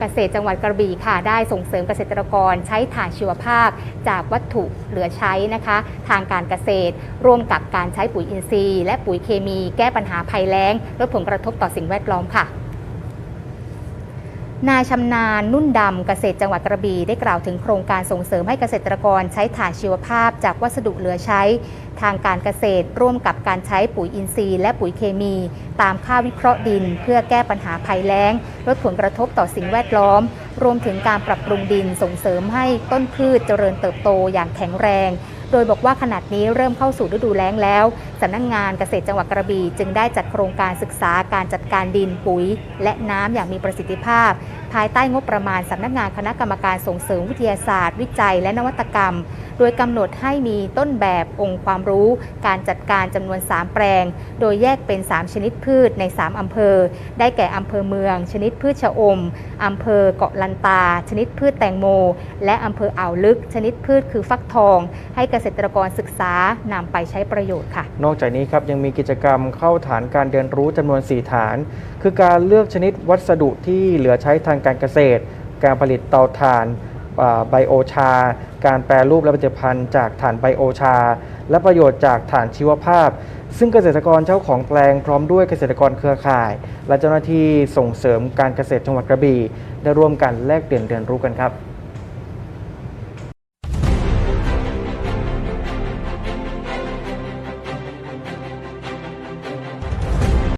เกษตรจังหวัดกระบี่ค่ะได้ส่งเสริมเกษตรกรใช้ถ่านชีวภาพ จากวัตถุเหลือใช้นะคะ ทางการเกษตร ร่วมกับการใช้ปุ๋ยอินทรีย์ และปุ๋ยเคมี แก้ปัญหาภัยแล้งลดผลกระทบต่อสิ่งแวดล้อมค่ะ นายชำนาญนุ่นดำเกษตรจังหวัดกระบี่ได้กล่าวถึงโครงการส่งเสริมให้เกษตรกรใช้ถ่านชีวภาพจากวัสดุเหลือใช้ ทางการเกษตรร่วมกับการใช้ปุ๋ยอินทรีย์และปุ๋ยเคมี ตามค่าวิเคราะห์ดิน เพื่อแก้ปัญหาภัยแล้ง ลดผลกระทบต่อสิ่งแวดล้อม รวมถึงการปรับปรุงดินส่งเสริมให้ต้นพืชเจริญเติบโตอย่างแข็งแรง โดยบอกว่าขณะนี้เริ่มเข้าสู่ฤดูแล้งแล้วสำนักงงานเกษตรจังหวัดกระบี่จึงได้จัดโครงการศึกษาการจัดการดินปุ๋ย และน้ำอย่างมีประสิทธิภาพ ภายใต้งบประมาณสำนักงานคณะกรรมการส่งเสริมวิทยาศาสตร์ วิจัย และนวัตกรรม โดยกำหนดให้มีต้นแบบองค์ความรู้ การจัดการจำนวน 3 แปลง โดยแยกเป็น 3 ชนิดพืชใน 3อำเภอ ได้แก่อำเภอเมือง ชนิดพืชชะอมอำเภอเกาะลันตา ชนิดพืชแตงโม และอำเภออ่าวลึก ชนิดพืชคือฟักทอง ให้เกษตรกรศึกษานำไปใช้ประโยชน์ค่ะ นอกจากนี้ครับยังมีกิจกรรมเข้าฐานการเรียนรู้จำนวน 4 ฐาน คือการเลือกชนิดวัสดุที่เหลือใช้ทางการเกษตร การผลิตเตาถ่านไบโอชา การแปรรูปและผลิตภัณฑ์จากถ่านไบโอชา และประโยชน์จากถ่านชีวภาพ ซึ่งเกษตรกรเจ้าของแปลงพร้อมด้วยเกษตรกรเครือข่าย และเจ้าหน้าที่ส่งเสริมการเกษตรจังหวัดกระบี่ได้ร่วมกันแลกเปลี่ยนเรียนรู้กันครับ